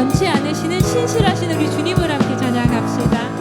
변치 않으시는 신실하신 우리 주님을 함께 찬양합시다.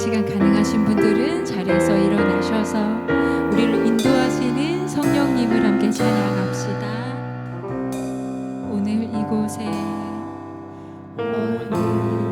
시간 가능하신 분들은 자리에서 일어나셔서 우리를 인도하시는 성령님을 함께 찬양합시다. 오늘 이곳에 오늘